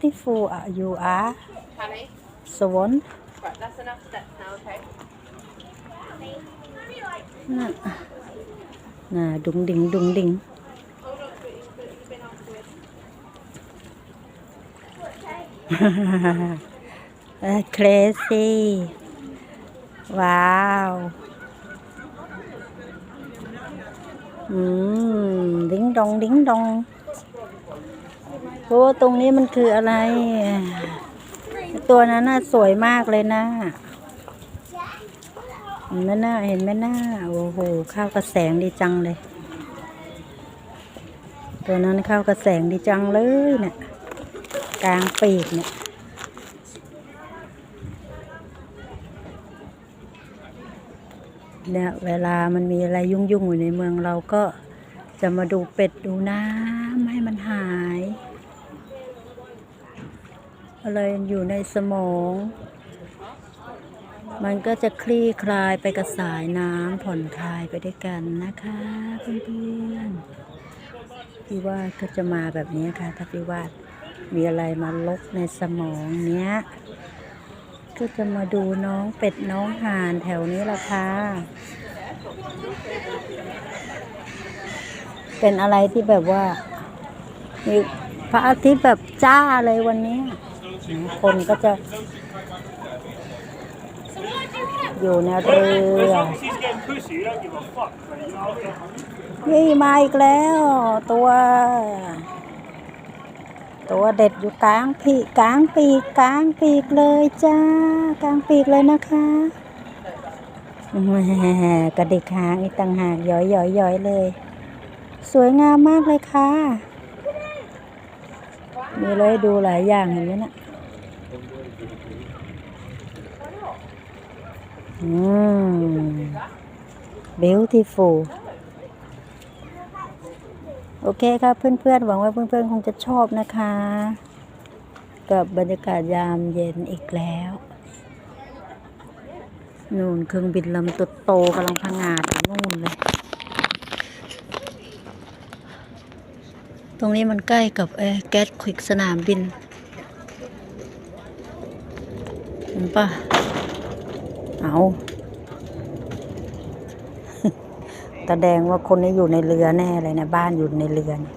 beautiful uh, you are Honey, Swan right, that's enough steps now, okay? น่ะน่ะดุงดิงดุงดิง Hold on to it, it's been, it's been off with. เออ crazy ว้าวอืมดิ้งดองดิ้งดอง โอ้ตรงนี้มันคืออะไร ตัวนั้นน่ะสวยมากเลยนะเห็นไหมน่าเห็นไหมน่าโอ้โหเข้ากระแสงดีจังเลย ตัวนั้นเข้ากระแสงดีจังเลยเนี่ยกลางปีกเนี่ยเนี่ยเวลามันมีอะไรยุ่งๆอยู่ในเมืองเราก็จะมาดูเป็ดดูน้ำ ให้มันหายอะไรอยู่ในสมอง มันก็จะคลี่คลายไปกับสายน้ำผ่อนคลายไปด้วยกันนะคะเพื่อนๆพี่วาดก็จะมาแบบนี้ค่ะ ถ้าพี่วาดมีอะไรมาลกในสมองเนี้ย ก็จะมาดูน้องเป็ดน้องห่านแถวนี้ละค่ะเป็นอะไรที่แบบว่า มีพระอาทิตย์แบบจ้าเลยวันนี้ คนก็จะ อยู่ในเรือนี่มาอีกแล้ว ตัว ตัวเด็ดอยู่กลางปีกกลางปีกกลางปีกเลยจ้ากลางปีกเลยนะคะแหมกระดิกหางอีกต่างหากย้อยย้อยย้อยเลย สวยงามมากเลยค่ะ มีเลยดูหลายอย่างเห็นไหมนะอืม beautiful โอเคครับเพื่อนๆ หวังว่าเพื่อนๆ คงจะชอบนะคะ กับบรรยากาศยามเย็นอีกแล้วนู่นเครื่องบินลำโตๆกำลังพังงาดนู่นเลย ตรงนี้มันใกล้กับเออแก๊สควิกสนามบินเห็นปะเอาแสดงว่าคนนี้อยู่ในเรือแน่เลยนะ บ้านอยู่ในเรือเนี่ย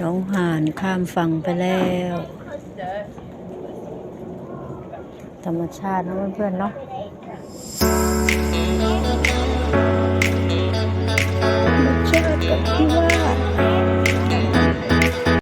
น้องห่านข้ามฝั่งไปแล้ว ธรรมชาตินะเพื่อนๆเนาะ